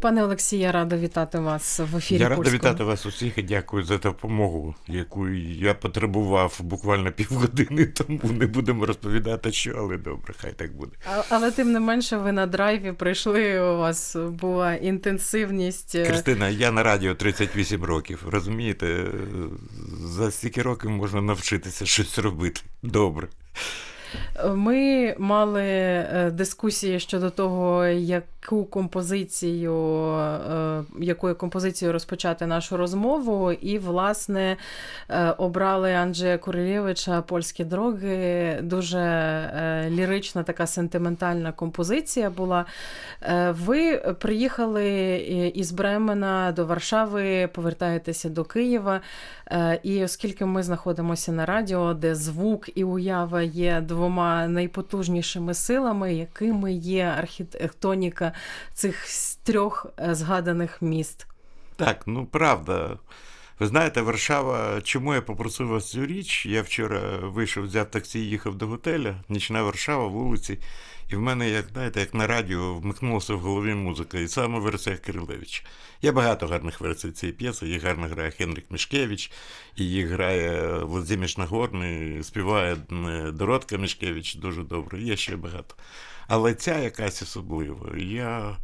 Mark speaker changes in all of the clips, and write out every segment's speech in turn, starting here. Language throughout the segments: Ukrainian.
Speaker 1: Пане Олексія, рада вітати вас в ефірі.
Speaker 2: Я рада
Speaker 1: «Пульського».
Speaker 2: вітати вас усіх і дякую за допомогу, яку я потребував буквально півгодини тому. Не будемо розповідати, що, але добре, хай так буде.
Speaker 1: А- Але тим не менше, ви на драйві прийшли. У вас була інтенсивність. е,
Speaker 2: Кристина, я на радіо 38 років. Розумієте, за стільки років можна навчитися щось робити. Добре.
Speaker 1: Ми мали е, дискусії щодо того, яку композицію, е, якою композицією розпочати нашу розмову, і, власне, е, обрали Анджея Курилєвича Польські дороги. Дуже лірична, така сентиментальна композиція була. Ви приїхали із Бремена до Варшави, повертаєтеся до Києва. І оскільки ми знаходимося на радіо, де звук і уява є двома найпотужнішими силами, якими є архітектоніка цих трьох е, згаданих міст.
Speaker 2: Так, ну правда. Ви знаєте, Варшава, чому я попросив вас цю річ? Я вчора вийшов, взяв таксі, їхав до готеля, нічна Варшава, вулиці, і в мене, як знаєте, як на радіо вмикнулася в голові музика, і саме в версіях Кирилевича. Є багато гарних версій цієї п'єси, їх гарно грає Хенрік Мішкевич, їх грає Владимир Нагорний, співає Доротка Мішкевич дуже добре, є ще багато. Але ця якась особлива. Я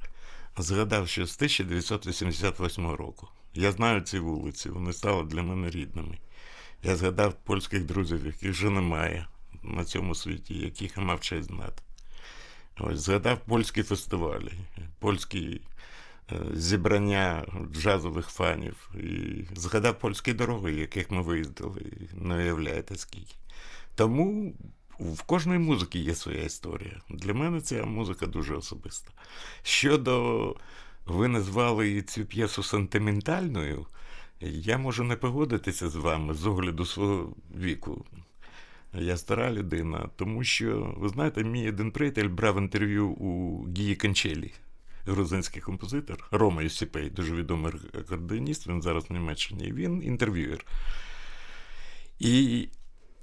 Speaker 2: згадав, що з 1988 року. Я знаю ці вулиці, вони стали для мене рідними. Я згадав польських друзів, яких вже немає на цьому світі, яких я мав честь знати. Ось, згадав польські фестивалі, польські е, зібрання джазових фанів. І згадав польські дороги, яких ми виїздили, не уявляєте скільки. Тому в кожної музики є своя історія. Для мене ця музика дуже особиста. Щодо ви назвали цю п'єсу сентиментальною, я можу не погодитися з вами з огляду свого віку. Я стара людина, тому що, ви знаєте, мій один приятель брав інтерв'ю у Гії Канчелі, грузинський композитор, Рома Юсіпей, дуже відомий акордеоніст, він зараз в Німеччині, він інтерв'юєр. І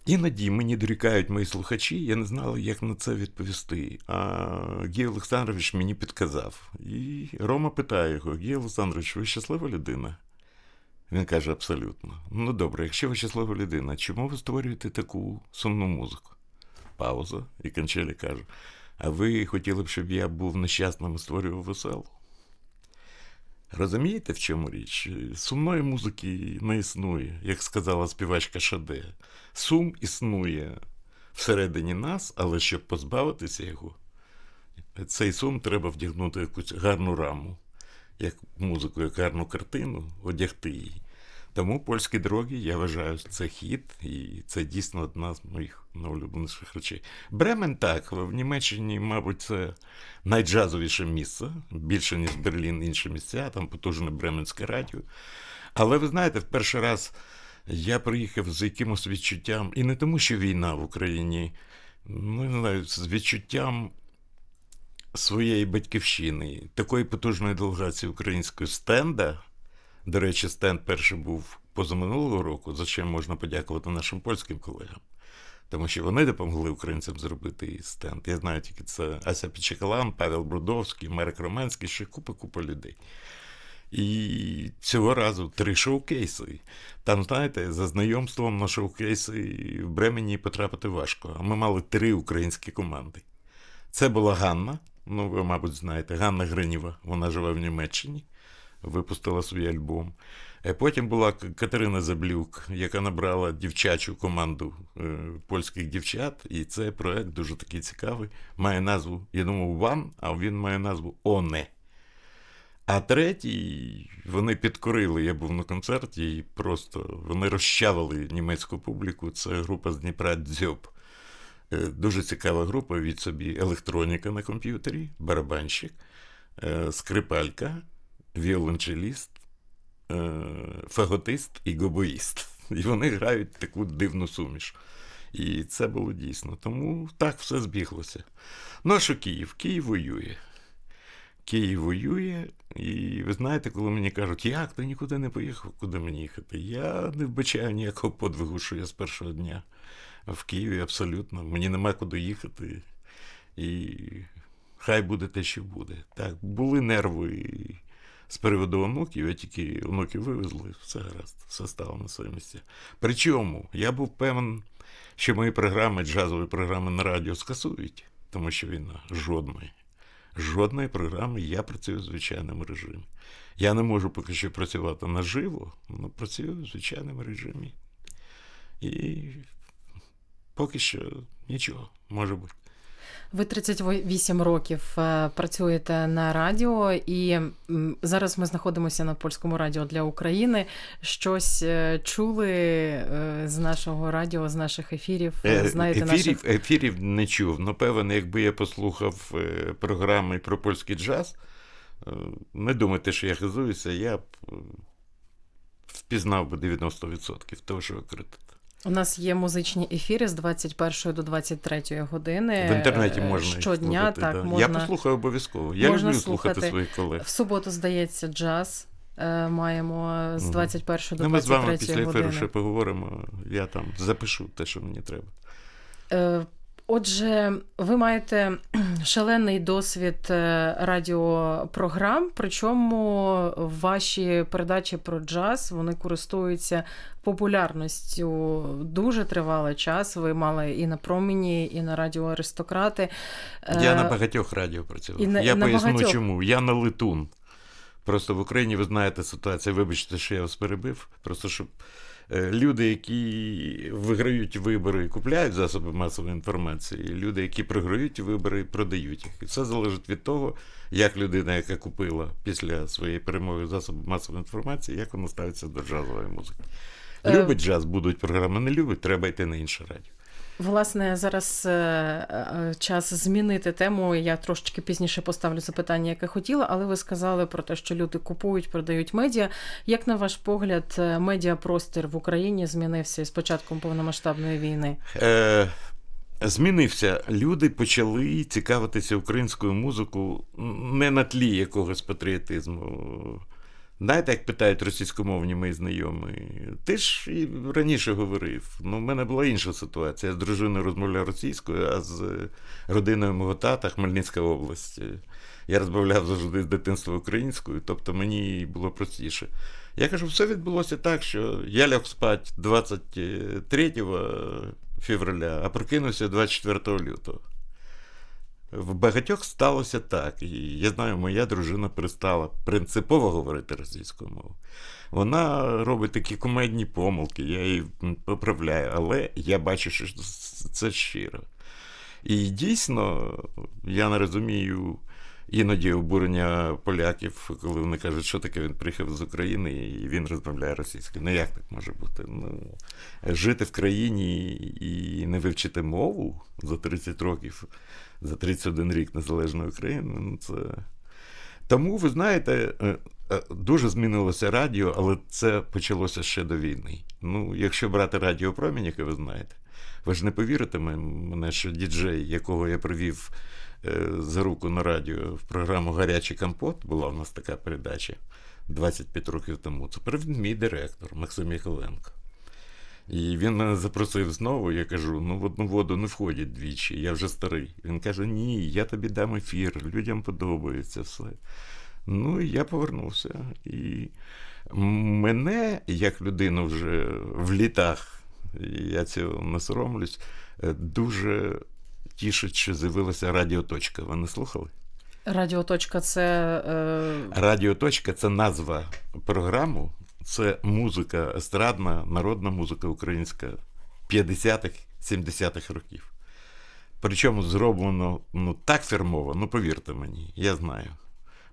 Speaker 2: іноді мені дорікають мої слухачі, я не знала, як на це відповісти. А Гій Олександрович мені підказав. І Рома питає його: Гій Олександрович, ви щаслива людина? Він каже: абсолютно. Ну добре, якщо ви щаслива людина, чому ви створюєте таку сумну музику? Пауза. І Канчелі каже: А ви хотіли б, щоб я був нещасним і створював веселу? Розумієте, в чому річ? Сумної музики не існує, як сказала співачка Шаде. Сум існує всередині нас, але щоб позбавитися його, цей сум треба вдягнути якусь гарну раму, як музику, як гарну картину, одягти її. Тому польські дороги, я вважаю, це хід, і це дійсно одна з моїх найулюбленіших речей. Бремен так, в Німеччині, мабуть, це найджазовіше місце, більше, ніж Берлін, інші місця, там потужне Бременське радіо. Але ви знаєте, в перший раз я приїхав з якимось відчуттям, і не тому, що війна в Україні, ну не знаю, з відчуттям своєї батьківщини, такої потужної делегації української стенда. До речі, стенд перший був позаминулого року, за що можна подякувати нашим польським колегам. Тому що вони допомогли українцям зробити стенд. Я знаю тільки це Ася Пічекалан, Павел Брудовський, Мерик Роменський, ще купа-купа людей. І цього разу три шоу-кейси. Там, знаєте, за знайомством на шоу-кейси в Бремені потрапити важко. А ми мали три українські команди. Це була Ганна, ну ви, мабуть, знаєте, Ганна Гриніва, вона живе в Німеччині, випустила свій альбом. Е, Потім була Катерина Заблюк, яка набрала дівчачу команду е, польських дівчат, і цей проект дуже такий цікавий. Має назву, я думав, Ван, а він має назву Оне. А третій, вони підкорили, я був на концерті, і просто вони розчавили німецьку публіку. Це група з Дніпра Дзьоб. Е, Дуже цікава група від собі електроніка на комп'ютері, барабанщик, е, скрипалька, віолончеліст, е, фаготист і гобоїст. І вони грають таку дивну суміш. І це було дійсно. Тому так все збіглося. Ну, а що Київ? Київ воює. Київ воює, і ви знаєте, коли мені кажуть, як ти нікуди не поїхав, куди мені їхати? Я не вбачаю ніякого подвигу, що я з першого дня в Києві абсолютно. Мені нема куди їхати. І хай буде те, що буде. Так, були нерви З приводу онуків, я тільки онуків вивезли, все гаразд, все стало на свої місця. Причому я був певен, що мої програми, джазові програми на радіо скасують, тому що війна жодної. Жодної програми я працюю в звичайному режимі. Я не можу поки що працювати наживо, але працюю в звичайному режимі. І поки що нічого може бути.
Speaker 1: Ви 38 років е, працюєте на радіо, і зараз ми знаходимося на польському радіо для України. Щось е, чули е, з нашого радіо, з наших ефірів. Знаєте,
Speaker 2: ефірів,
Speaker 1: наших
Speaker 2: ефірів не чув. Ну, певно, якби я послухав програми про польський джаз, не думайте, що я хизуюся, я б впізнав би 90% того, що ви кажете.
Speaker 1: У нас є музичні ефіри з 21 до 23 години.
Speaker 2: В інтернеті
Speaker 1: е,
Speaker 2: можна
Speaker 1: щодня.
Speaker 2: слухати,
Speaker 1: Так
Speaker 2: да.
Speaker 1: можна
Speaker 2: Я послухаю обов'язково. Я
Speaker 1: можна
Speaker 2: люблю слухати
Speaker 1: слухати.
Speaker 2: своїх колег.
Speaker 1: в суботу. Здається, джаз. е, Маємо з
Speaker 2: Мгм.
Speaker 1: 21 до
Speaker 2: Ну, ми з вами після ефіру ще поговоримо. Я там запишу те, що мені треба.
Speaker 1: Отже, ви маєте шалений досвід е, радіопрограм, причому ваші передачі про джаз вони користуються популярністю дуже тривалий час. Ви мали і на промені, і на радіо Аристократи.
Speaker 2: Я
Speaker 1: Е,
Speaker 2: на багатьох радіо працював.
Speaker 1: і на-
Speaker 2: я
Speaker 1: на
Speaker 2: поясню,
Speaker 1: багатьох.
Speaker 2: чому. Я на летун. Просто в Україні ви знаєте ситуацію. Вибачте, що я вас перебив. Просто щоб люди, які виграють вибори, купляють засоби масової інформації, і люди, які програють вибори, продають їх. І все залежить від того, як людина, яка купила після своєї перемоги засоби масової інформації, як вона ставиться до джазової музики.
Speaker 1: Е,
Speaker 2: Любить джаз, будуть програми, не любить, треба йти на інше радіо.
Speaker 1: Власне, зараз е, е, час змінити тему. Я трошечки пізніше поставлю запитання, яке хотіла, але ви сказали про те, що люди купують, продають медіа. Як на ваш погляд, е, медіапростір в Україні змінився із початком повномасштабної війни?
Speaker 2: Е, змінився. Люди почали цікавитися українською музикою не на тлі якогось патріотизму. Знаєте, як питають російськомовні мої знайомі, ти ж і раніше говорив. Ну, в мене була інша ситуація. Я з дружиною розмовляв російською, а з родиною мого тата Хмельницька область. Я розмовляв завжди з дитинства українською, тобто мені було простіше. Я кажу, все відбулося так, що я ляг спати 23 февраля, а прокинувся 24 лютого. В багатьох сталося так. І я знаю, моя дружина перестала принципово говорити російською мовою. Вона робить такі кумедні помилки, я її поправляю, але я бачу, що це щиро. І дійсно, я не розумію іноді обурення поляків, коли вони кажуть, що таке він приїхав з України і він розмовляє російською. Ну як так може бути? Ну, жити в країні і не вивчити мову за 30 років, за 31 рік незалежної України. Ну, це... Тому, ви знаєте, е, е, дуже змінилося радіо, але це почалося ще до війни. Ну, якщо брати радіо Промінь, яке ви знаєте, ви ж не повірите мене, що діджей, якого я привів е, за руку на радіо в програму Гарячий компот, була в нас така передача 25 років тому. Це привів мій директор Максим Яковенко. І він мене запросив знову, я кажу: ну в одну воду не входять двічі, я вже старий. Він каже: Ні, я тобі дам ефір, людям подобається все. Ну, і я повернувся. І мене, як людину вже в літах, я цього не соромлюсь, дуже тішить, що з'явилася радіоточка. Ви не слухали?
Speaker 1: Радіоточка це. Е...
Speaker 2: Радіоточка це назва програму, це музика, естрадна, народна музика українська 50-х, 70-х років. Причому зроблено ну, так фірмово, ну повірте мені, я знаю.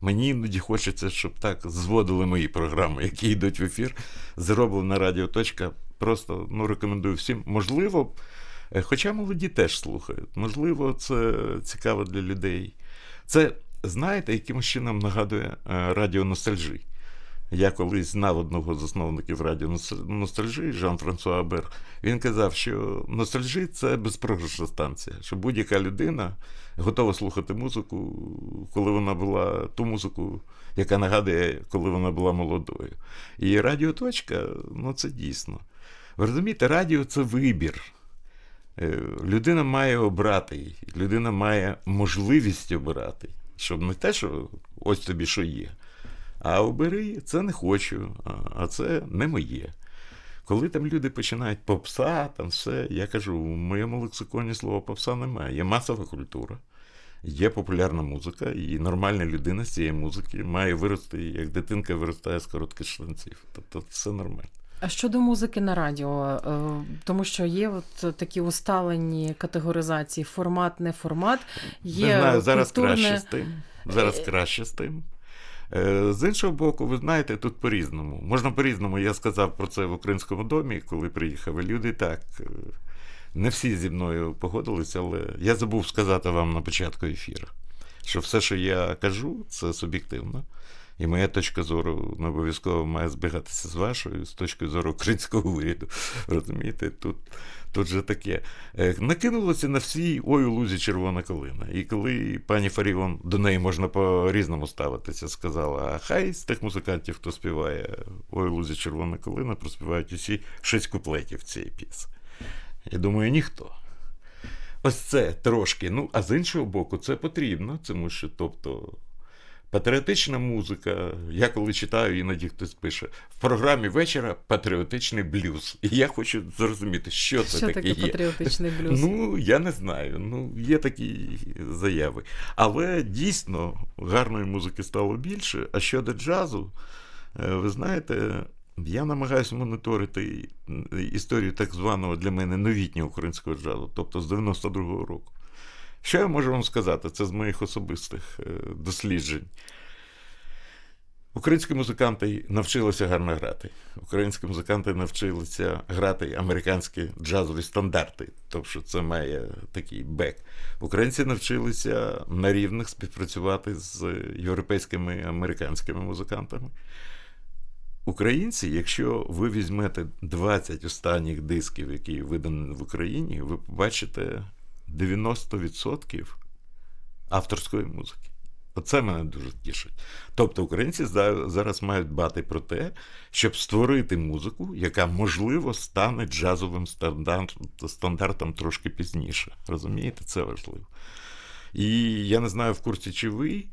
Speaker 2: Мені іноді хочеться, щоб так зводили мої програми, які йдуть в ефір. Зроблена радіоточка. Просто ну, рекомендую всім. Можливо, хоча молоді теж слухають, можливо, це цікаво для людей. Це, знаєте, якимось чином нагадує радіо Ностальжі. Я колись знав одного з засновників радіо Ностальжі, Жан-Франсуа Бер. Він казав, що ностальжі це безпрограшна станція, що будь-яка людина готова слухати музику, коли вона була ту музику, яка нагадує, коли вона була молодою. І радіоточка, ну це дійсно. Ви розумієте, радіо це вибір. Людина має обрати, людина має можливість обирати, щоб не те, що ось тобі що є. А обери це не хочу, а- а це не моє. Коли там люди починають попса, там все, я кажу, в моєму лексиконі слова попса немає. Є масова культура, є популярна музика, і нормальна людина з цієї музики має вирости, як дитинка виростає з коротких шланців. Тобто все нормально.
Speaker 1: А щодо музики на радіо, е, тому що є от такі усталені категоризації: формат, не формат. Є
Speaker 2: не знаю, зараз
Speaker 1: культурне...
Speaker 2: краще з тим. Зараз краще з тим. Е, З іншого боку, ви знаєте, тут по-різному. Можна по-різному. Я сказав про це в українському домі, коли приїхав. І люди так. е, Не всі зі мною погодилися, але я забув сказати вам на початку ефіру, що все, що я кажу, це суб'єктивно. І моя точка зору не обов'язково має збігатися з вашою, з точки зору українського уряду. Розумієте, тут, тут же таке. Е, Накинулося на всі ой у лузі червона калина. І коли пані Фаріон до неї можна по-різному ставитися, сказала: а хай з тих музикантів, хто співає ой у лузі червона калина, проспівають усі шість куплетів цієї піси. Я думаю, ніхто. Ось це трошки. Ну, а з іншого боку, це потрібно, тому що, тобто, патріотична музика, я коли читаю, іноді хтось пише, в програмі вечора патріотичний блюз. І я хочу зрозуміти, що це
Speaker 1: Що
Speaker 2: таке
Speaker 1: таке
Speaker 2: є.
Speaker 1: патріотичний блюз?
Speaker 2: Ну, я не знаю. Ну, є такі заяви. Але дійсно гарної музики стало більше. А щодо джазу, е, ви знаєте, я намагаюся моніторити історію так званого для мене новітнього українського джазу, тобто з 92-го року. Що я можу вам сказати? Це з моїх особистих е, досліджень. Українські музиканти навчилися гарно грати. Українські музиканти навчилися грати американські джазові стандарти, тобто це має такий бек. Українці навчилися на рівних співпрацювати з європейськими американськими музикантами. Українці, якщо ви візьмете 20 останніх дисків, які видані в Україні, ви побачите 90% авторської музики. Оце мене дуже тішить. Тобто українці зараз мають дбати про те, щоб створити музику, яка, можливо, стане джазовим стандар- стандартом трошки пізніше. Розумієте, це важливо. І я не знаю, в курсі чи ви.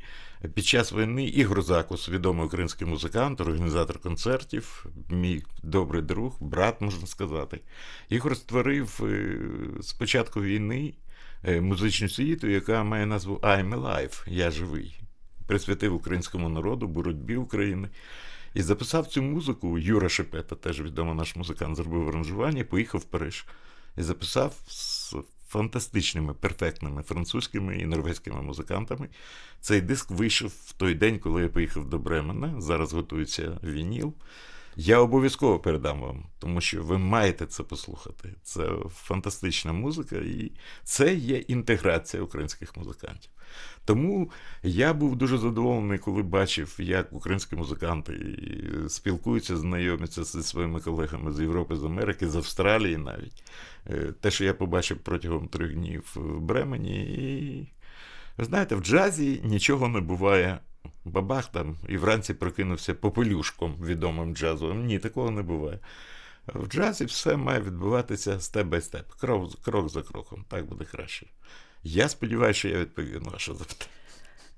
Speaker 2: Під час війни Ігор Закус, відомий український музикант, організатор концертів, мій добрий друг, брат, можна сказати. Ігор створив е, з початку війни е, музичну світу, яка має назву I'm Alive, Я живий. Присвятив українському народу, боротьбі України. І записав цю музику. Юра Шепета, теж відомий наш музикант, зробив аранжування, поїхав в Париж і записав з фантастичними, перфектними французькими і норвезькими музикантами. Цей диск вийшов в той день, коли я поїхав до Бремена. Зараз готується вініл. Я обов'язково передам вам, тому що ви маєте це послухати. Це фантастична музика, і це є інтеграція українських музикантів. Тому я був дуже задоволений, коли бачив, як українські музиканти спілкуються, знайомляться зі своїми колегами з Європи, з Америки, з Австралії навіть. Е, Те, що я побачив протягом трьох днів в Бремені. І знаєте, в джазі нічого не буває. Бабах там і вранці прокинувся попелюшком відомим джазовим. Ні, такого не буває. В джазі все має відбуватися степ бай степ, крок, крок за кроком. Так буде краще. Я сподіваюся, що я відповів на ваше запитання.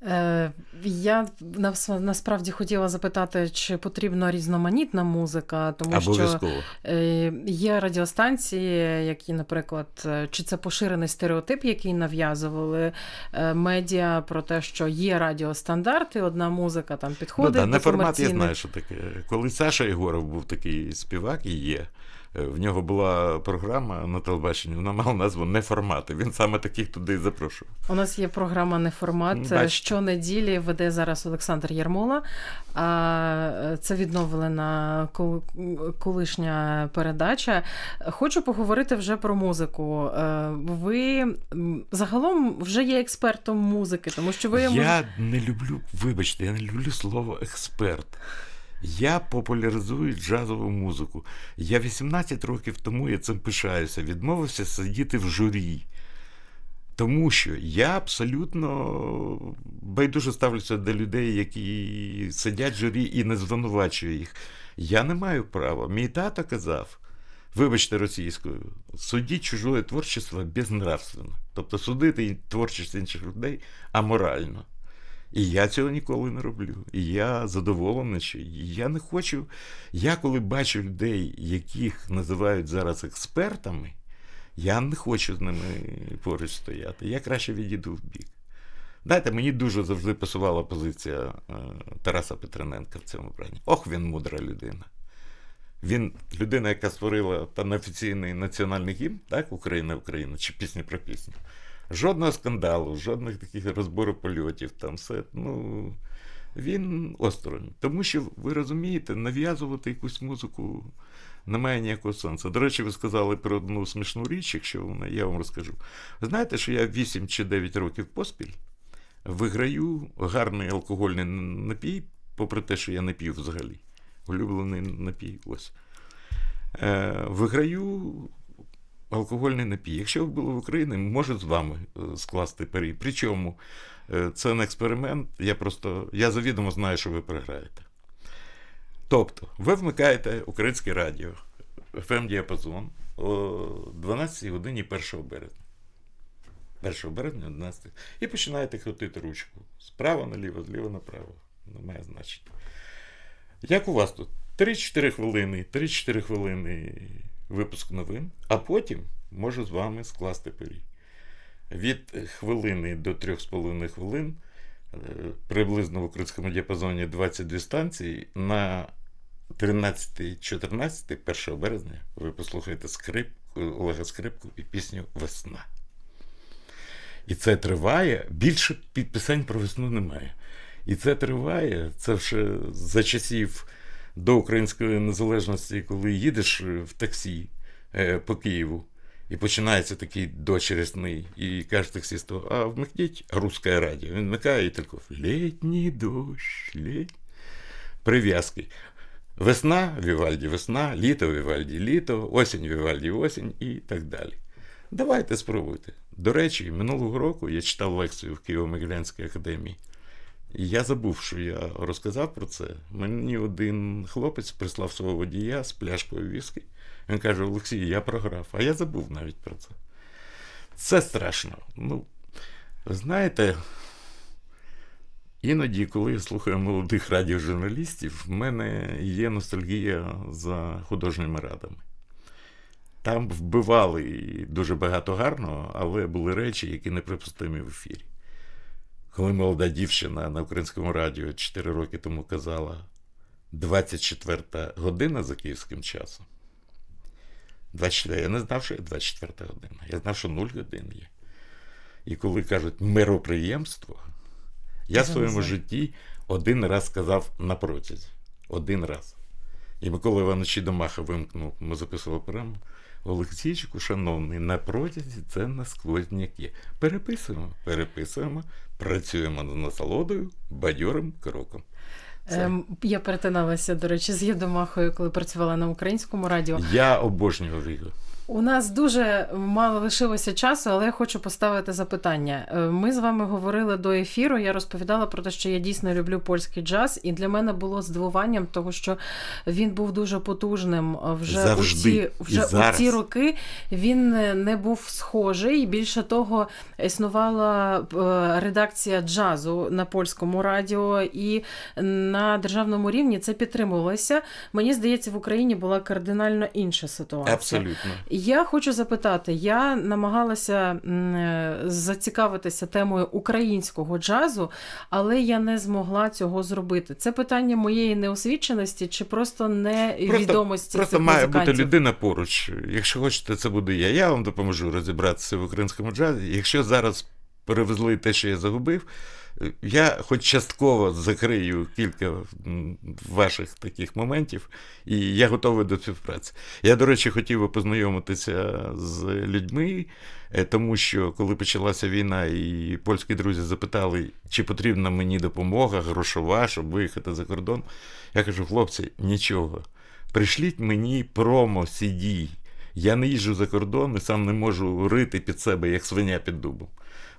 Speaker 1: Е, я нас- насправді хотіла запитати, чи потрібна різноманітна музика, тому що
Speaker 2: Обов'язково.
Speaker 1: е, є радіостанції, які, наприклад, е, чи це поширений стереотип, який нав'язували медіа про те, що є радіостандарти, одна музика там
Speaker 2: Ну,
Speaker 1: підходить
Speaker 2: да,
Speaker 1: до
Speaker 2: не формат, я знаю, що таке. Коли Саша Єгоров був такий співак і є. Е, В нього була програма на телебаченні, вона мала назву Неформати. Він саме таких туди і запрошував.
Speaker 1: У нас є програма Неформат.
Speaker 2: Бачите.
Speaker 1: Щонеділі веде зараз Олександр Ярмола. А це відновлена кол- колишня передача. Хочу поговорити вже про музику. Е, Ви загалом вже є експертом музики, тому що ви
Speaker 2: Я не люблю, вибачте, я не люблю слово експерт. Я популяризую джазову музику. Я 18 років тому я цим пишаюся, відмовився сидіти в журі. Тому що я абсолютно байдуже ставлюся до людей, які сидять в журі і не звинувачую їх. Я не маю права. Мій тато казав, вибачте російською, судіть чужое творчество безнравственно. Тобто судити творчість інших людей аморально. І я цього ніколи не роблю. І я задоволений, що я не хочу. Я коли бачу людей, яких називають зараз експертами, я не хочу з ними поруч стояти. Я краще відійду в бік. Знаєте, мені дуже завжди пасувала позиція е, Тараса Петрененка в цьому плані. Ох, він мудра людина. Він людина, яка створила там офіційний національний гімн, так, Україна, Україна, чи пісня про пісню. Жодного скандалу, жодних таких розборів польотів, там все. Ну, він осторонь. Тому що, ви розумієте, нав'язувати якусь музику немає ніякого сенсу. До речі, ви сказали про одну смішну річ, якщо вона, я вам розкажу. Знаєте, що я 8 чи 9 років поспіль виграю гарний алкогольний напій, попри те, що я не п'ю взагалі. Улюблений напій. Ось. Е, виграю алкогольний напій. Якщо ви були в Україні, можу з вами е, скласти парі. Причому е, це не експеримент, я просто я завідомо знаю, що ви програєте. Тобто, ви вмикаєте українське радіо, fm діапазон о 12 годині 1 березня. 1 березня 11. І починаєте крутити ручку. Справа наліво, зліва направо. Немає значення. Як у вас тут? 3-4 хвилини, 3-4 хвилини випуск новин, а потім можу з вами скласти пирій. Від хвилини до 3,5 хвилин, е, приблизно в українському діапазоні 22 станції, на 13-14, 1 березня, ви послухаєте скрипку, Олега Скрипку і пісню Весна. І це триває. Більше підписань про весну немає. І це триває. Це вже за часів до української незалежності, коли їдеш в таксі е, по Києву, і починається такий дощ рясний, і каже таксисту, а вмикніть русське радіо. Він вмикає і тако літній дощ, літній. Прив'язки. Весна Вівальді, весна, літо Вівальді, літо, осінь Вівальді, осінь і так далі. Давайте спробуйте. До речі, минулого року я читав лекцію в Києво-Могилянській академії. Я забув, що я розказав про це. Мені один хлопець прислав свого водія з пляшкою віскі. Він каже: Олексій, я програв, а я забув навіть про це. Це страшно. Ну, знаєте, іноді, коли я слухаю молодих радіожурналістів, в мене є ностальгія за художніми радами. Там вбивали дуже багато гарного, але були речі, які неприпустимі в ефірі. Коли молода дівчина на українському радіо 4 роки тому казала 24 година за київським часом. 24, я не знав, що є 24 година. Я знав, що 0 годин є. І коли кажуть мироприємство, я в своєму житті один раз сказав на протязі. Один раз. І Микола Іванович Домаха вимкнув, ми записували програму. Олексійчику, шановний, на протязі це насквозняк є. Переписуємо, переписуємо, працюємо над насолодою, бадьорим кроком. Це.
Speaker 1: Ем, я перетиналася, до речі, з Єдомахою, коли працювала на українському радіо.
Speaker 2: Я обожнював його.
Speaker 1: У нас дуже мало лишилося часу, але я хочу поставити запитання. Е, Ми з вами говорили до ефіру. Я розповідала про те, що я дійсно люблю польський джаз, і для мене було здивуванням, того що він був дуже потужним вже
Speaker 2: Завжди.
Speaker 1: у ті вже у ті роки. Він не був схожий. Більше того, існувала е, редакція джазу на польському радіо, і на державному рівні це підтримувалося. Мені здається, в Україні була кардинально інша ситуація.
Speaker 2: Абсолютно.
Speaker 1: Я хочу запитати: я намагалася е, зацікавитися темою українського джазу, але я не змогла цього зробити. Це питання моєї неосвіченості чи просто невідомості
Speaker 2: Просто
Speaker 1: цих
Speaker 2: має
Speaker 1: музикантів?
Speaker 2: бути людина поруч. Якщо хочете, це буду я. Я вам допоможу розібратися в українському джазі. Якщо зараз перевезли те, що я загубив, я хоч частково закрию кілька ваших таких моментів, і я готовий до співпраці. Я, до речі, хотів би познайомитися з людьми, е, тому що коли почалася війна, і польські друзі запитали, чи потрібна мені допомога, грошова, щоб виїхати за кордон. Я кажу, хлопці, нічого. Пришліть мені промо CD. Я не їжджу за кордон і сам не можу рити під себе, як свиня під дубом.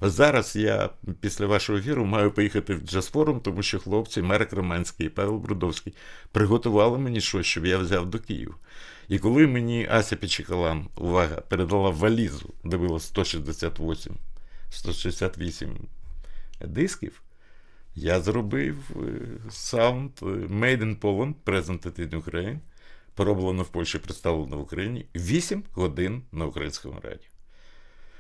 Speaker 2: Зараз я після вашого ефіру маю поїхати в джаз-форум, тому що хлопці Марек Романський і Павел Брудовський приготували мені щось, щоб я взяв до Києва. І коли мені Ася Печікалан, увага, передала валізу, де було 168, 168 дисків, Я зробив е, саунд е, Made in Poland, Presented in Ukraine, пороблено в Польщі, представлено в Україні. 8 годин на українському радіо.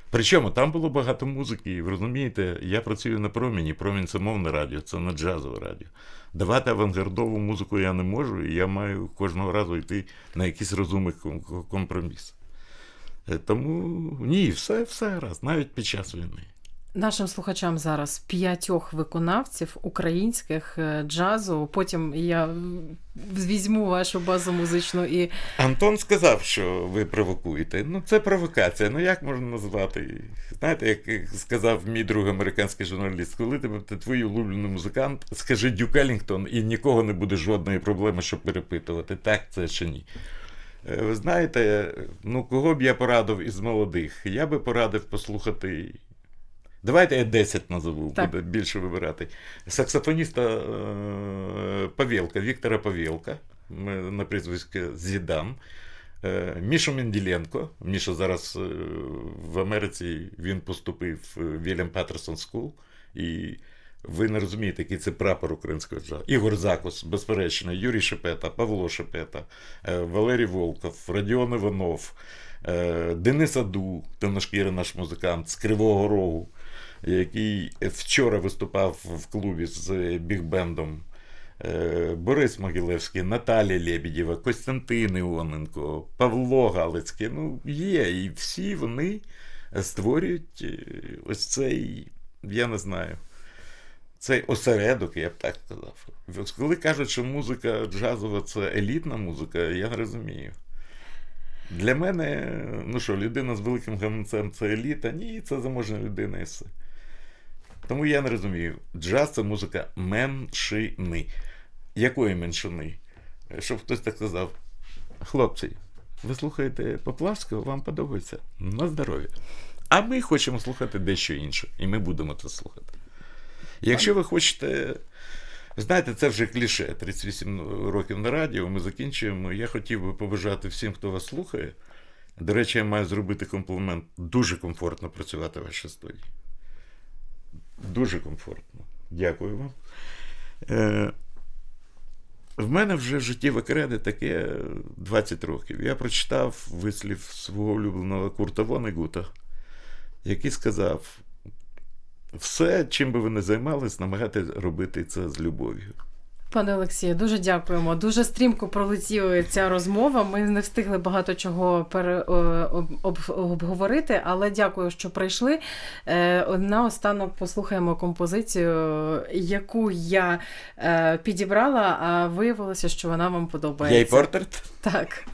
Speaker 2: Причому там було багато музики, і ви розумієте, я працюю на проміні. Промінь це мовне радіо, це не джазове радіо. Давати авангардову музику я не можу, і я маю кожного разу йти на якийсь розумний компроміс. Е, Тому ні, все, все гаразд, навіть під час війни.
Speaker 1: Нашим слухачам зараз п'ятьох виконавців українських е, джазу. Потім я візьму вашу базу музичну і
Speaker 2: Антон сказав, що ви провокуєте. Ну, це провокація. Ну як можна назвати? Знаєте, як сказав мій друг американський журналіст, коли тебе ти твій улюблений музикант, скажи Дюк Еллінгтон, і нікого не буде жодної проблеми, щоб перепитувати, так це чи ні. Е, Ви знаєте, ну кого б я порадив із молодих? Я би порадив послухати. Давайте я 10 назову,
Speaker 1: Так.
Speaker 2: буде більше вибирати. Саксофоніста е, Павєлка, Віктора Павєлка, м, на прізвисько Зідан. Е, Мішу Менділенко. Міша зараз е, в Америці він поступив в Вільям Паттерсон Скул. І ви не розумієте, який це прапор українського джазу. Ігор Закус, безперечно, Юрій Шепета, Павло Шепета, е, Валерій Волков, Радіон Іванов, е, Денис Аду, темношкірий наш музикант з Кривого Рогу, який вчора виступав в клубі з бігбендом. Е, Борис Могилевський, Наталія Лебедєва, Костянтин Іоненко, Павло Галицький. Ну, є, і всі вони створюють е, ось цей, я не знаю, цей осередок, я б так сказав. Коли кажуть, що музика джазова це елітна музика, я не розумію. Для мене, ну що, людина з великим гаманцем це еліта, ні, це заможна людина і все. Тому я не розумію. Джаз це музика меншини. Якої меншини? Щоб хтось так сказав. Хлопці, ви слухаєте Поплавського, вам подобається? На здоров'я. А ми хочемо слухати дещо інше, і ми будемо це слухати. Якщо ви хочете. Знаєте, це вже кліше. 38 років на радіо, ми закінчуємо. Я хотів би побажати всім, хто вас слухає. До речі, я маю зробити комплімент. Дуже комфортно працювати в вашій студії. Дуже комфортно. Дякую вам. Е, в мене вже життєве кредо таке 20 років. Я прочитав вислів свого улюбленого Курта Вонегута, який сказав: все, чим би ви не займались, намагайтесь робити це з любов'ю.
Speaker 1: Пане Олексію, дуже дякуємо. Дуже стрімко пролетіла ця розмова. Ми не встигли багато чого пере, об, об- обговорити, але дякую, що прийшли. Е, Наостанок послухаємо композицію, яку я е, підібрала, а виявилося, що вона вам подобається.
Speaker 2: Я портрет.
Speaker 1: Так.